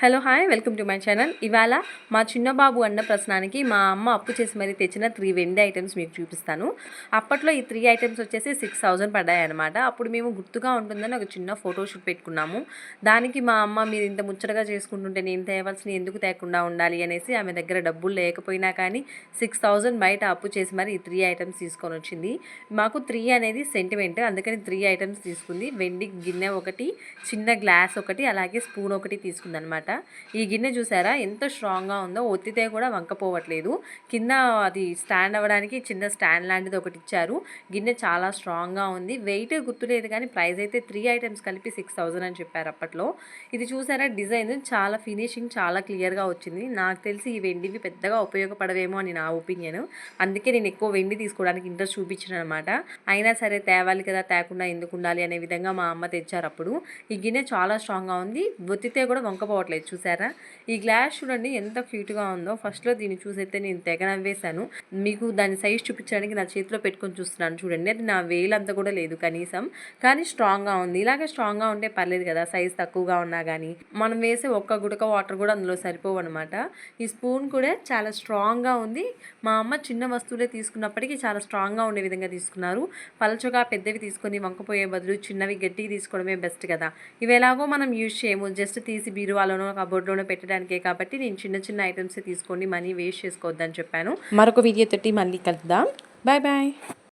Hello hi welcome to my channel. ఇవాళ మా చిన్న బాబు అన్న ప్రశ్నానికి మా అమ్మ అప్పు చేసి మరీ తెచ్చిన త్రీ వెండి ఐటమ్స్ మీకు చూపిస్తాను. అప్పట్లో ఈ త్రీ ఐటమ్స్ వచ్చేసి సిక్స్ థౌజండ్ పడ్డాయి అనమాట అప్పుడు మేము గుర్తుగా ఉంటుందని ఒక చిన్న ఫోటోషూట్ పెట్టుకున్నాము. దానికి మా అమ్మ మీరు ఇంత ముచ్చటగా చేసుకుంటుంటే నేను తేవాల్సిన ఎందుకు తేకుండా ఉండాలి? అనేసి ఆమె దగ్గర డబ్బులు లేకపోయినా కానీ సిక్స్ థౌజండ్ బయట అప్పు చేసి మరి ఈ త్రీ ఐటమ్స్ తీసుకొని వచ్చింది. మాకు త్రీ అనేది సెంటిమెంట్ అందుకని త్రీ ఐటమ్స్ తీసుకుంది. వెండి గిన్నె ఒకటి చిన్న గ్లాస్ ఒకటి అలాగే స్పూన్ ఒకటి తీసుకుంది అనమాట ఈ గిన్నె చూసారా? ఎంత స్ట్రాంగ్గా ఉందో. ఒత్తితే కూడా వంకపోవట్లేదు. కింద అది స్టాండ్ అవ్వడానికి చిన్న స్టాండ్ లాంటిది ఒకటి ఇచ్చారు. గిన్నె చాలా స్ట్రాంగ్గా ఉంది. వెయిట్ గుర్తులేదు కానీ ప్రైస్ అయితే త్రీ ఐటమ్స్ కలిపి సిక్స్ థౌజండ్ అని చెప్పారు అప్పట్లో. ఇది చూసారా? డిజైన్ చాలా ఫినిషింగ్ చాలా క్లియర్గా వచ్చింది. నాకు తెలిసి ఈ వెండివి పెద్దగా ఉపయోగపడవేమో అని నా ఒపీనియన్. అందుకే నేను ఎక్కువ వెండి తీసుకోవడానికి ఇంట్రెస్ట్ చూపించాను అనమాట అయినా సరే తేవాలి కదా తేకుండా ఎందుకు ఉండాలి అనే విధంగా మా అమ్మ తెచ్చారు అప్పుడు. ఈ గిన్నె చాలా స్ట్రాంగ్గా ఉంది. ఒత్తితే కూడా వంకపోవట్లేదు. చూసారా? ఈ గ్లాస్ చూడండి ఎంత క్యూట్గా ఉందో. ఫస్ట్లో దీన్ని చూసైతే నేను తెగ నవ్వేశాను. మీకు దాని సైజ్ చూపించడానికి నా చేతిలో పెట్టుకొని చూస్తున్నాను చూడండి. అది నా వేలంతా కూడా లేదు కనీసం. కానీ స్ట్రాంగ్గా ఉంది. ఇలాగే స్ట్రాంగ్గా ఉంటే పర్లేదు కదా సైజ్ తక్కువగా ఉన్నా కానీ మనం వేసే ఒక్క గుడక వాటర్ కూడా అందులో సరిపోవు అనమాట ఈ స్పూన్ కూడా చాలా స్ట్రాంగ్గా ఉంది. మా అమ్మ చిన్న వస్తువులే తీసుకున్నప్పటికీ చాలా స్ట్రాంగ్గా ఉండే విధంగా తీసుకున్నారు. పలచగా పెద్దవి తీసుకొని వంకపోయే బదులు చిన్నవి గట్టిగా తీసుకోవడమే బెస్ట్ కదా. ఇవి ఎలాగో మనం యూజ్ చేయము. జస్ట్ తీసి బీరువాలోనో కబోర్డ్లోనే పెట్టడానికే కాబట్టి నేను చిన్న చిన్న ఐటమ్స్ తీసుకోండి మనీ వేస్ట్ చేసుకోవద్దని చెప్పాను. మరొక వీడియో తోటి మళ్ళీ కలుద్దాం. Bye bye.